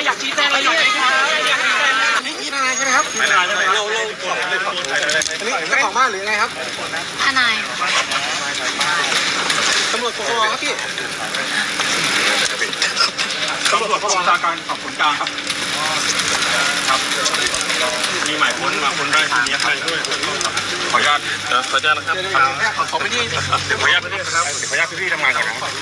ยอยากชี้แจงอะไรอยากชี้แจงอยากชี้แจงอันนี้พี่นายใช่ไหมครับไม่ได้ไม่ได้เราเราอันนี้เจ้าของบ้านหรือไงครับทนายตำรวจปคครับพี่ตำรวจกองบัญชาการสอบสวนกลางครับ ครับ มีหมายค้นมาค้นได้ทีนี้ครับขออนุญาตขออนุญาตนะครับขอขอไปที่ขออนุญาตพี่นครับขออนุญาตพี่ทำงานก่อนนะครับ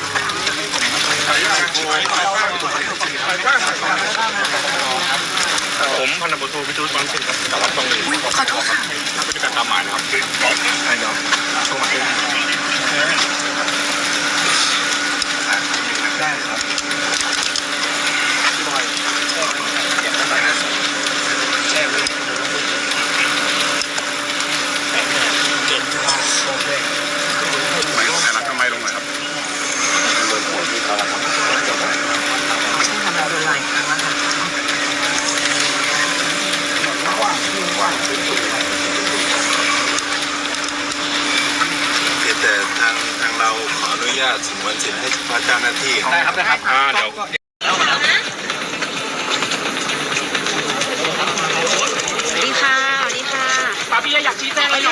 ผมพันตำรวจโทวิทูตบางสินครับสารวัตรกองหนึ่ง อุ้ยขอโทษค่ะผู้จัดการตามหมายนะครับใช่ครับส่งมาให้ไปลงไหนรักทำไมลงหน่อยครับ แต่ทางทางเราขออนุญาตสมวนสิทให้พระเจ้าหน้าที่ได้ครับได้ครับอ่าเดี๋ยวสวัสดีค่ะสวัสดีค่ะป้าพี่อยากชี้แจงอะไรหน่อย